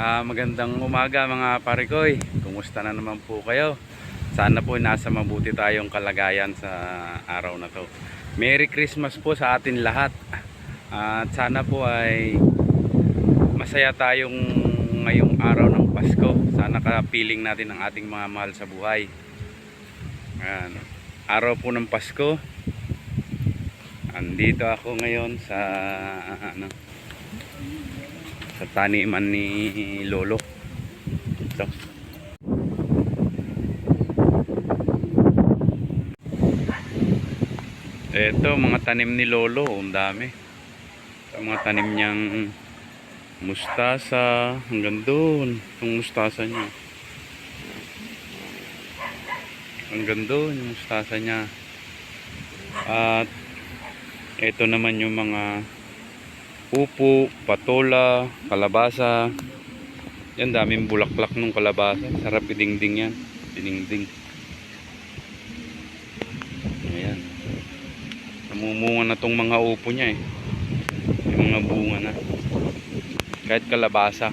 Ah, magandang umaga mga parikoy. Kumusta na naman po kayo? Sana po nasa mabuti tayong kalagayan sa araw na to. Merry Christmas po sa atin lahat. At sana po ay masaya tayong ngayong araw ng Pasko. Sana kapiling natin ang ating mga mahal sa buhay. Ayan. Araw po ng Pasko. Andito ako ngayon sa ano, sa taniman ni Lolo. Ito. Ito, mga tanim ni Lolo. Ang dami. Ito, mga tanim niyang mustasa. Hanggang doon. Itong mustasa niya. Hanggang doon yung mustasa niya. At ito naman yung mga upo, patola, kalabasa. Yan, daming bulaklak ng kalabasa. Sarap idingding yan. Diningding. Ayan. Namumunga na tong mga upo niya eh. Yung mga bunga na. Kahit kalabasa.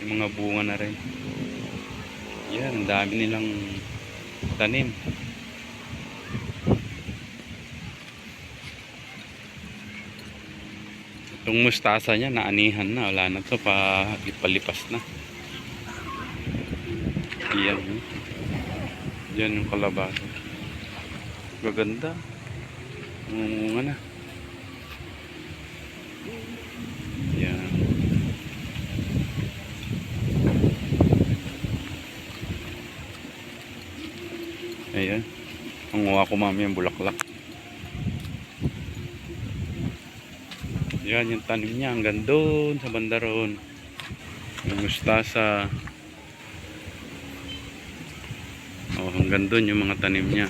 Yung mga bunga na rin. Yan, dami nilang tanim. Itong mustasa niya, naanihan na. Wala na to, pa, palipas na. Yan. oh. Yan yung kalabasa. Gaganda. Ngumunga na. Yan. Ayan. Panguha ko mami yung bulaklak. Yan yung tanim niya hanggang doon sa bandaron. Yung mustasa. Oh, hanggang doon yung mga tanim niya.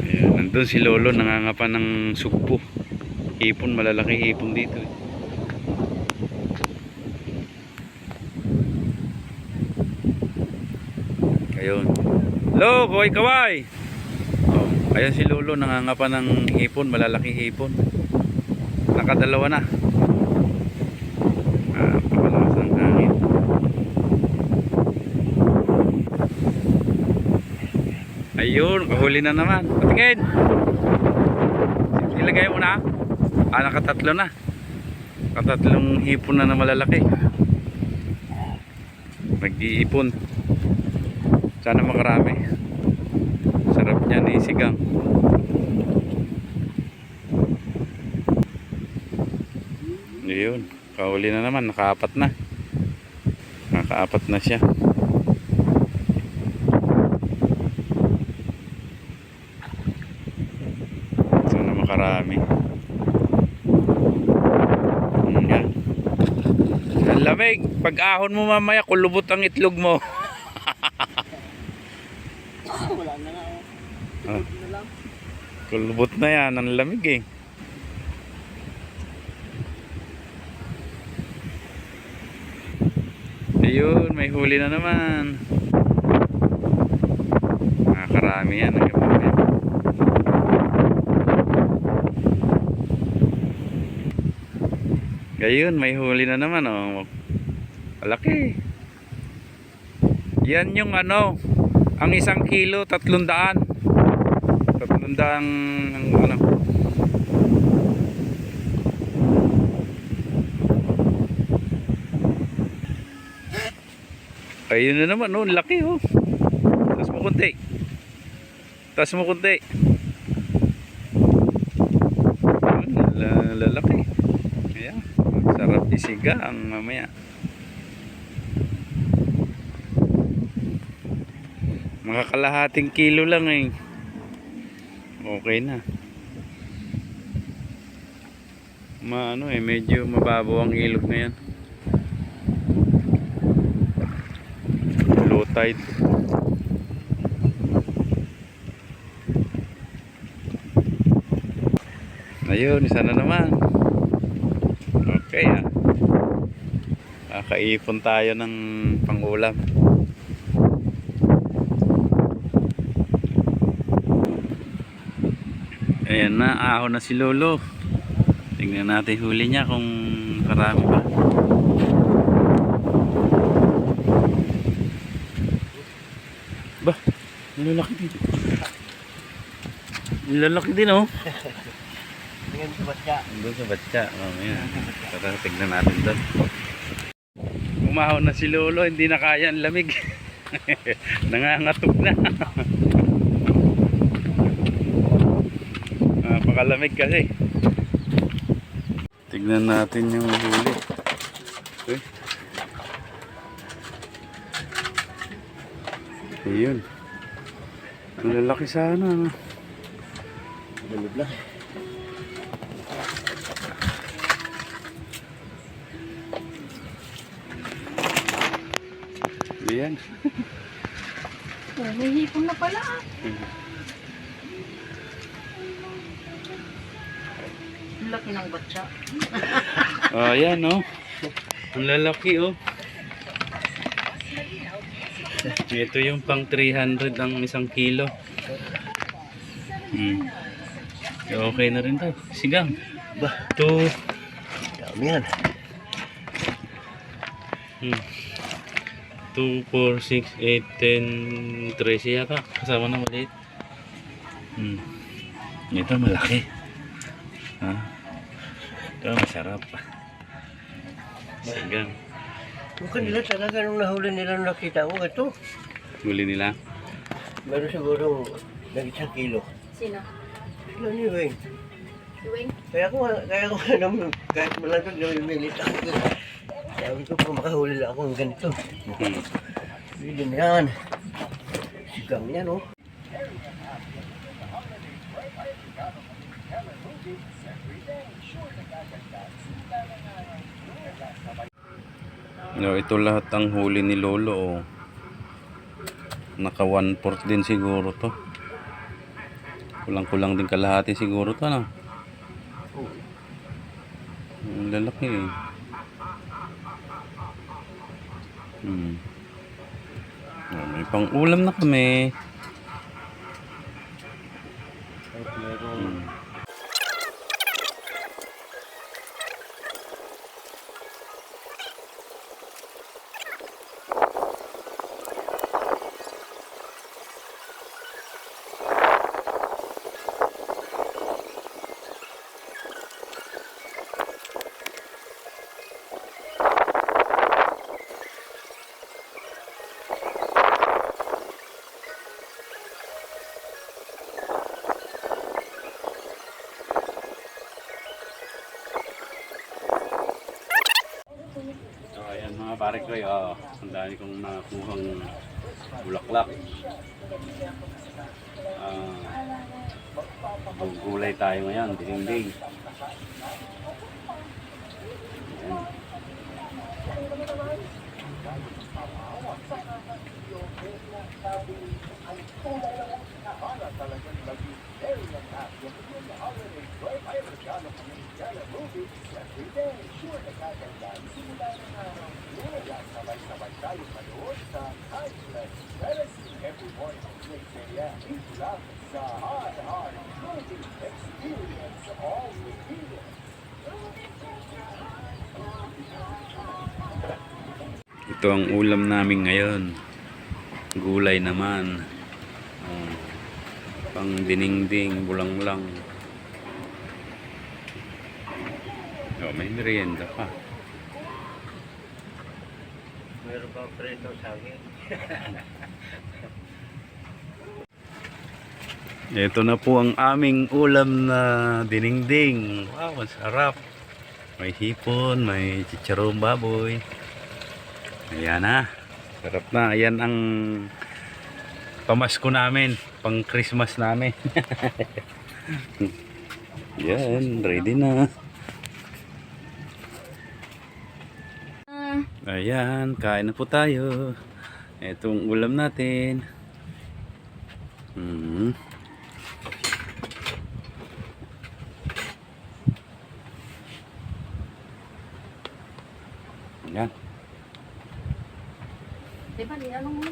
Ayan, nandun si Lolo nangangapa ng sugpo. Hipon, malalaki hipon dito. eh. Ayun. Lo, kaway kaway. Ayan si Lolo nangangapa ng hipon, malalaking hipon. Nakadalawa na. Ah, pamalakas ang hangin. Ayun, kahuli na naman. Patingin. Ilagay mo na. Ah, nakatatlo na. Nakatatlong hipon na na malalaki. Nag-iipon. Sana makarami. Niya ni sigang. Yun. Kahuli na naman. Nakaapat na. Nakaapat na siya. Makarami. Mm, Yan. Ang lamig. Pag ahon mo mamaya, kulubot ang itlog mo. Wala na nga. oh. Ah. Na lang. Kulubot na yan. Ang lamig eh. Ayun, may huli na naman. Nakakarami yan. ang gabi. Ayun, may huli na naman oh. Malaki. Yan yung ano, ang isang kilo, tatlong daan. Tatlong daang ang ano. Ayun na naman, oh, laki oh. Taas mo kunti. Taas mo kunti. Lalaki. Ayan, sarap isiga ang mamaya. Mga kalahating kilo lang eh. Okay na. Maano eh, medyo mababaw ang ilog na yan. Low tide. Ayun, isa na naman. Okay ah. Kakaipon tayo ng pangulam. Ayan na, ahon na si Lolo. Tingnan natin huli niya kung karami ba. Ba, lalaki din. Lalaki din oh. Tingnan sa batya. Doon sa batya. Oh, yan. Tara, tignan natin doon. Umahon na si Lolo, hindi na kaya ang lamig. Nangangatog na. Napakalamig kasi. Tignan natin yung huli. Uy. Ayun. Ang lalaki sana. no? Balog lang. Ayan. Oh, may hipon na pala. Ang laki ng batya. Oh, ayan oh. Ang lalaki oh. Ito yung pang 300 ang isang kilo. Hmm. Okay na rin to. Sigang. Ba, Two. dami yan. Hmm. 2, 4, 6, 8, 10, 13 yata. Kasama na maliit. Hmm. Ito malaki. Ha? Ito masarap. Sigang. Yung kanila talaga nung nahuli nila nung nakita ko, ito. Huli nila. Meron siguro nag-isang kilo. Sino? Sila ni Wayne. Duwing? Kaya ko, kaya ko naman, kahit malagag na umilit ako. Sabi ko, kung makahuli lang ako ng ganito. Hmm. Pwede na yan. Sigang yan, oh. No, ito lahat ang huli ni Lolo. Oh. Naka 1/4 din siguro to. Kulang-kulang din kalahati siguro to, no? Ang lalaki eh. Hmm. Oh, may pang ulam na kami. Pare ko, oh, ang dami kong nakuhang bulaklak. Ah, gulay tayo ngayon, ding-ding. Ayan. Ito ang ulam namin ngayon. Gulay naman. Oh, pang diningding, bulang-lang. Oh, may merienda pa. Meron pa preto sa akin. Ito na po ang aming ulam na diningding. Wow, ang sarap. May hipon, may chicharong baboy. Ayan na. Sarap na. Ayan ang pamasko namin. Pang Christmas namin. Yan, ready na. Ayan, kain na po tayo. Itong ulam natin. Hmm.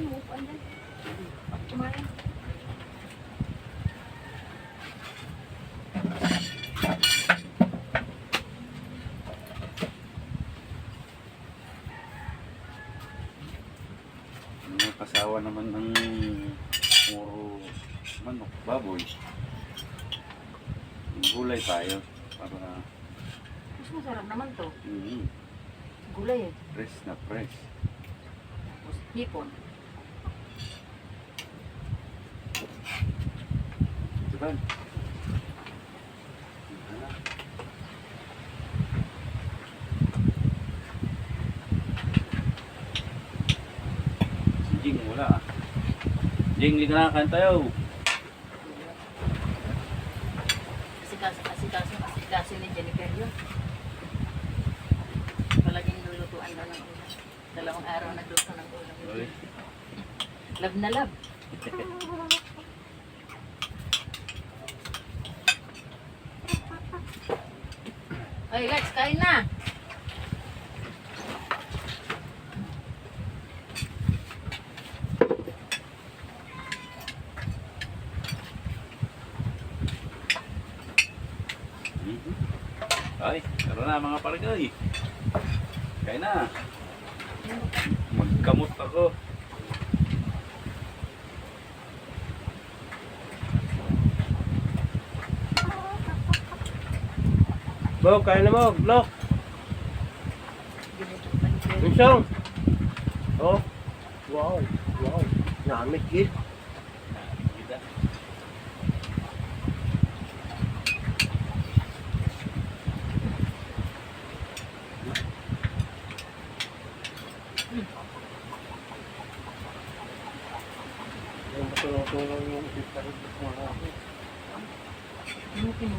umuupuan dyan. Kumain. Kasawa naman ng puro manok, baboy. Gulay tayo para mas masarap naman to. Mm -hmm. Gulay eh. Fresh na fresh. Tapos hipon. Diba? Si Jing wala ah. Jing, hindi ka nakakanta tayo. Kasi kasi kasi kasi kasi kasi ni Jennifer yun. Palaging lulutuan daw ng ulam. Dalawang araw nagluto ng ulam. Love na love. Ay, Lex, kain na. Mhm. Ay, tara na mga paragay. Kaya na. Magkamot ako. Bog, kaya na mo, Blok. Ginutupan ko. Insong. Oh. Wow. Wow. Namit kid. Kita. Yung matulong-tulong yung sista rin sa mga ako. Ano pino?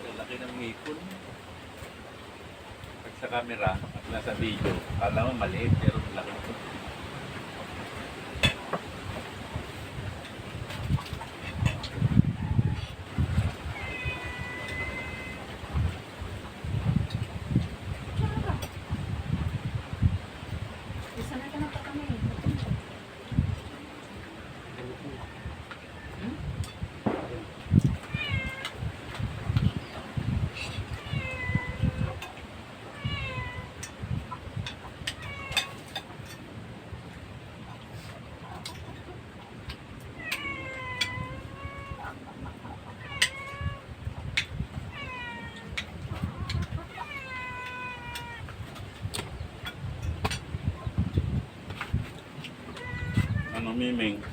Ang laki ng ngipon. Pag sa camera at nasa video, kala mo maliit pero laki ito. Isa na ka na pa kami. Hmm? Ano miming?